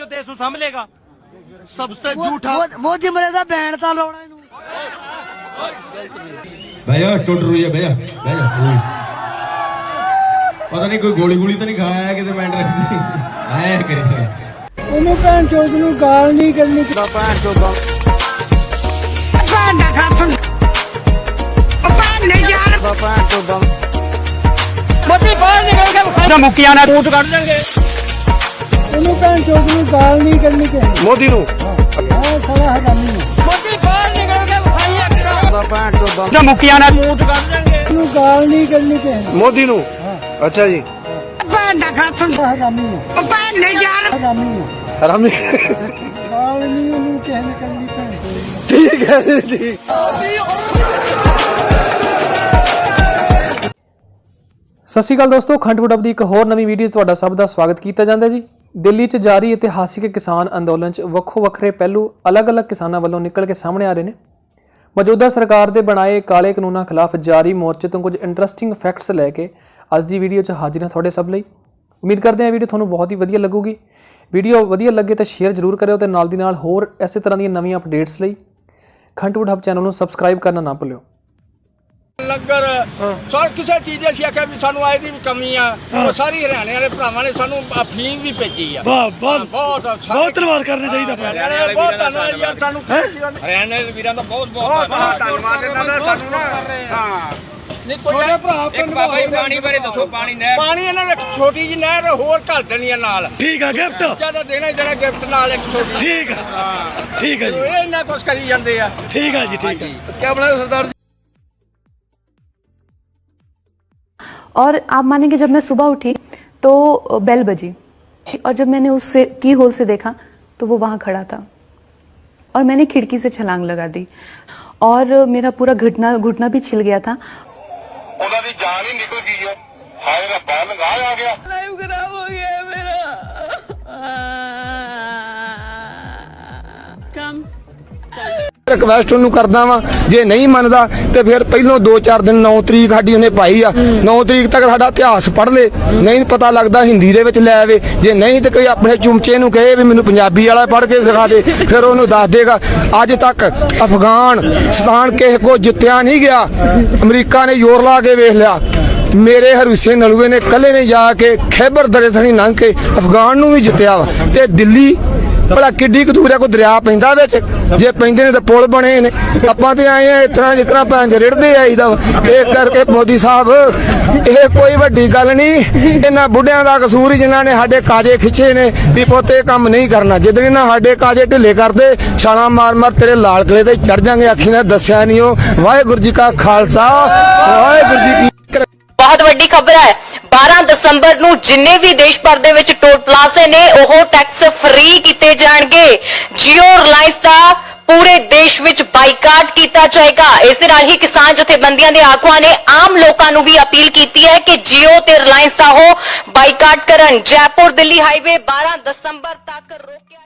ਜੋ ਦੇਸ਼ ਨੂੰ ਸੰਭ ਲੇਗਾ। ਸਭ ਤੋਂ ਝੂਠਾ ਮੋਦੀ ਮਰੇ ਦਾ ਬੈਣ ਤਾਂ ਲਾਉਣਾ ਇਹਨੂੰ। ਭਈਆ ਟੁੱਟ ਰਹੀ ਭਈਆ ਭਈਆ ਪਤਾ ਨਹੀਂ ਕੋਈ ਗੋਲੀ ਗੋਲੀ ਤਾਂ ਨਹੀਂ ਖਾਇਆ ਕਿਤੇ ਮੈਂ ਰੱਖਦੀ ਐ ਕਰੇ ਉਹਨੂੰ ਭੈਣ ਚੋਦ ਨੂੰ ਗਾਲ ਨਹੀਂ ਕਰਨੀ ਦਾ। ਭੈਣ ਚੋਦਾ ਭੈਣ ਬਾਹਰ ਨਿਕਲ ਕੇ ਮੁੱਕੀਆਂ ਨਾ ਟੂਟ ਕੱਢ ਦੇਣਗੇ ਇਹਨੂੰ ਭੈਣ ਚੋਦ ਨੂੰ ਗਾਲ ਨਹੀਂ ਕਰਨੀ ਚਾਹੀਦੀ। ਮੋਦੀ ਨੂੰ? ਇਹ ਸਾਲਾ ਨਾ ਮੂਟ ਕਰ ਦੇਣਗੇ ਇਹਨੂੰ ਗਾਲ ਨਹੀਂ ਕੱਢਣੀ ਚਾਹੀਦੀ। ਮੋਦੀ ਨੂੰ? ਅੱਛਾ ਜੀ। ਭੈਣ ਦਾ ਖਾਸ ਨਹੀਂ। ਠੀਕ ਹੈ ਜੀ ਠੀਕ। ਸਤਿ ਸ਼੍ਰੀ ਅਕਾਲ ਦੋਸਤੋ ਖੰਡਵੁੱਡ ਦੀ ਇੱਕ ਹੋਰ ਨਵੀਂ ਵੀਡੀਓ 'ਚ ਤੁਹਾਡਾ ਸਭ ਦਾ ਸਵਾਗਤ ਕੀਤਾ ਜਾਂਦਾ ਜੀ। ਦਿੱਲੀ 'ਚ ਜਾਰੀ ਇਤਿਹਾਸਿਕ ਕਿਸਾਨ ਅੰਦੋਲਨ 'ਚ ਵੱਖੋ ਵੱਖਰੇ ਪਹਿਲੂ ਅਲੱਗ-ਅਲੱਗ ਕਿਸਾਨਾਂ ਵੱਲੋਂ ਨਿਕਲ ਕੇ ਸਾਹਮਣੇ ਆ ਰਹੇ ਨੇ। ਮੌਜੂਦਾ ਸਰਕਾਰ ਦੇ ਬਣਾਏ ਕਾਲੇ ਕਾਨੂੰਨਾਂ ਖਿਲਾਫ ਜਾਰੀ ਮੋਰਚੇ ਤੋਂ ਕੁਝ ਇੰਟਰਸਟਿੰਗ ਫੈਕਟਸ ਲੈ ਕੇ ਅੱਜ ਦੀ ਵੀਡੀਓ 'ਚ ਹਾਜ਼ਰ ਹਾਂ ਤੁਹਾਡੇ ਸਭ ਲਈ। ਉਮੀਦ ਕਰਦੇ ਹਾਂ ਵੀਡੀਓ ਤੁਹਾਨੂੰ ਬਹੁਤ ਹੀ ਵਧੀਆ ਲੱਗੂਗੀ। ਵੀਡੀਓ ਵਧੀਆ ਲੱਗੇ ਤਾਂ ਸ਼ੇਅਰ ਜ਼ਰੂਰ ਕਰਿਓ ਤੇ ਨਾਲ ਦੀ ਨਾਲ ਹੋਰ ਇਸੇ ਤਰ੍ਹਾਂ ਦੀਆਂ ਨਵੀਆਂ ਅਪਡੇਟਸ ਲਈ ਖੰਡ ਹੱਬ ਚੈਨਲ ਨੂੰ ਸਬਸਕ੍ਰਾਈਬ ਕਰਨਾ ਨਾ ਭੁੱਲਿਓ। ਲੰਗਰ ਸਰ ਕਿਸੇ ਚੀਜ਼ ਦੀ ਅਸੀਂ ਆਖਿਆ ਵੀ ਸਾਨੂੰ ਆਏ ਦੀ ਵੀ ਕਮੀ ਆ। ਉਹ ਸਾਰੀ ਹਰਿਆਣੇ ਵਾਲੇ ਭਰਾਵਾਂ ਨੇ ਸਾਨੂੰ ਅਫੀਮ ਵੀ ਭੇਜੀ ਆ। ਵਾਹ ਬਹੁਤ ਬਹੁਤ ਬਹੁਤ ਧੰਨਵਾਦ ਕਰਨਾ ਚਾਹੀਦਾ ਆਪਣਾ। ਹਰਿਆਣੇ ਵਾਲੇ ਬਹੁਤ ਧੰਨਵਾਦ ਯਾਰ ਸਾਨੂੰ ਹਰਿਆਣਾ ਦੇ ਵੀਰਾਂ ਦਾ ਬਹੁਤ ਬਹੁਤ ਧੰਨਵਾਦ। ਇਹਨਾਂ ਦਾ ਸਾਨੂੰ ਨਾ। ਹਾਂ। ਨਹੀਂ ਕੋਈ ਭਰਾ ਇੱਕ ਬਾਬਾ ਜੀ ਪਾਣੀ ਬਾਰੇ ਦੱਸੋ ਪਾਣੀ ਨਹਿਰ ਪਾਣੀ ਇਹਨਾਂ ਨੇ ਇੱਕ ਛੋਟੀ ਜਿਹੀ ਨਹਿਰ ਹੋਰ ਘੱਲ ਦੇਣੀ ਆ ਨਾਲ। ਠੀਕ ਆ ਗਿਫਟ। ਜ਼ਿਆਦਾ ਦੇਣਾ ਹੀ ਦੇਣਾ ਗਿਫਟ ਨਾਲ ਇੱਕ ਛੋਟੀ ਠੀਕ ਆ। ਹਾਂ। ਠੀਕ ਆ ਜੀ। ਇਹ ਇੰਨਾ ਕੁਛ ਕਰੀ ਜਾਂਦੇ ਆ। ਠੀਕ ਆ ਜੀ ਠੀਕ ਆ। ਕੀ ਬਣਾਇਆ ਸਰਦਾਰ और आप मानेंगे जब मैं सुबह उठी तो बेल बजी। और जब मैंने उससे की होल से देखा तो वो वहाँ खड़ा था। और मैंने खिड़की से छलांग लगा दी। और मेरा पूरा घुटना घुटना भी छिल गया था। जान ही निकल गई है। हाय रब्बा लंगा आ गया? ਰਿਕਵੈਸਟ ਉਹਨੂੰ ਕਰਦਾ ਵਾਂ। ਜੇ ਨਹੀਂ ਮੰਨਦਾ ਤੇ ਫਿਰ ਪਹਿਲੋਂ 2-4 ਦਿਨ 9 ਤਰੀਕ ਸਾਡੀ ਉਹਨੇ ਪਾਈ ਆ। 9 ਤਰੀਕ ਤੱਕ ਸਾਡਾ ਇਤਿਹਾਸ ਪੜ੍ਹ ਲੇ। ਨਹੀਂ ਪਤਾ ਲੱਗਦਾ ਹਿੰਦੀ ਦੇ ਵਿੱਚ ਲੈ ਆਵੇ। ਜੇ ਨਹੀਂ ਤੇ ਕੋਈ ਆਪਣੇ ਚੁੰਮਚੇ ਨੂੰ ਕਹੇ ਵੀ ਮੈਨੂੰ ਪੰਜਾਬੀ ਵਾਲਾ ਪੜ੍ਹ ਕੇ ਸਿਖਾ ਦੇ ਫਿਰ ਉਹਨੂੰ ਦੱਸ ਦੇਗਾ। ਅੱਜ ਤੱਕ ਅਫਗਾਨਿਸਤਾਨ ਕਿਸੇ ਕੋ ਜਿੱਤਿਆ ਨਹੀਂ ਗਿਆ। ਅਮਰੀਕਾ ਨੇ ਜ਼ੋਰ ਲਾ ਕੇ ਵੇਖ ਲਿਆ। ਮੇਰੇ ਹਰੂਸੇ ਨਲੂਏ ਨੇ ਕੱਲੇ ਨੇ ਜਾ ਕੇ ਖੈਬਰ ਦਰੇ ਥਣੀ ਲੰਘ ਕੇ ਅਫਗਾਨ ਨੂੰ ਵੀ ਜਿੱਤਿਆ ਵਾ। ਤੇ ਦਿੱਲੀ, ਭਲਾ ਕਿੱਡੀ ਕੁ ਦੂਰ ਕੋਈ ਦਰਿਆ ਪੈਂਦਾ ਵਿੱਚ? ਜੇ ਪੈਂਦੇ ਨੇ ਤਾਂ ਪੁਲ ਬਣੇ ਨੇ। ਆਪਾਂ ਤੇ ਆਏ ਆ, ਇਸ ਤਰ੍ਹਾਂ ਜਿਸ ਤਰ੍ਹਾਂ ਭੈਣ ਚ ਆਈਦਾ ਇਹ ਕਰਕੇ ਮੋਦੀ ਸਾਹਿਬ, ਇਹ ਕੋਈ ਵੱਡੀ ਗੱਲ ਨਹੀਂ। ਇਹਨਾਂ ਬੁੱਢਿਆਂ ਦਾ ਕਸੂਰ ਹੀ ਜਿਨ੍ਹਾਂ ਨੇ ਸਾਡੇ ਕਾਜੇ ਖਿੱਚੇ ਨੇ ਵੀ ਪੋਤੇ ਕੰਮ ਨਹੀਂ ਕਰਨਾ। ਜਿੱਦਣ ਇਹਨਾਂ ਸਾਡੇ ਕਾਜੇ ਢਿੱਲੇ ਕਰਦੇ, ਛਾਲਾਂ ਮਾਰ ਮਾਰ ਤੇਰੇ ਲਾਲ ਕਿਲੇ ਤੇ ਚੜ ਜਾਾਂਗੇ ਅੱਖੀ ਨੇ ਦੱਸਿਆ ਨਹੀਂ ਉਹ। ਵਾਹਿਗੁਰੂ ਜੀ ਕਾ ਖਾਲਸਾ, ਵਾਹਿਗੁਰੂ ਜੀ ਕੀ ਬਹੁਤ ਵੱਡੀ ਖਬਰ ਹੈ। 12 ਦਸੰਬਰ ਨੂੰ ਜਿੰਨੇ ਵੀ ਦੇਸ਼ ਭਰ ਦੇ ਵਿੱਚ ਟੋਲ ਪਲਾਜ਼ੇ ਨੇ, ਉਹ ਟੈਕਸ ਫ੍ਰੀ ਕੀਤੇ ਜਾਣਗੇ। ਜੀਓ ਰਿਲਾਇੰਸ ਦਾ ਪੂਰੇ ਦੇਸ਼ ਵਿੱਚ ਬਾਈਕਾਟ ਕੀਤਾ ਜਾਏਗਾ। ਇਸ ਦੇ ਨਾਲ ਹੀ ਕਿਸਾਨ ਜਥੇਬੰਦੀਆਂ ਦੇ ਆਗੂਆਂ ਨੇ ਆਮ ਲੋਕਾਂ ਨੂੰ ਵੀ ਅਪੀਲ ਕੀਤੀ ਹੈ ਕਿ ਜੀਓ ਤੇ ਰਿਲਾਇੰਸ ਦਾ ਉਹ ਬਾਈਕਾਟ ਕਰਨ। ਜੈਪੁਰ ਦਿੱਲੀ ਹਾਈਵੇ 12 ਦਸੰਬਰ ਤੱਕ ਰੋਕਿਆ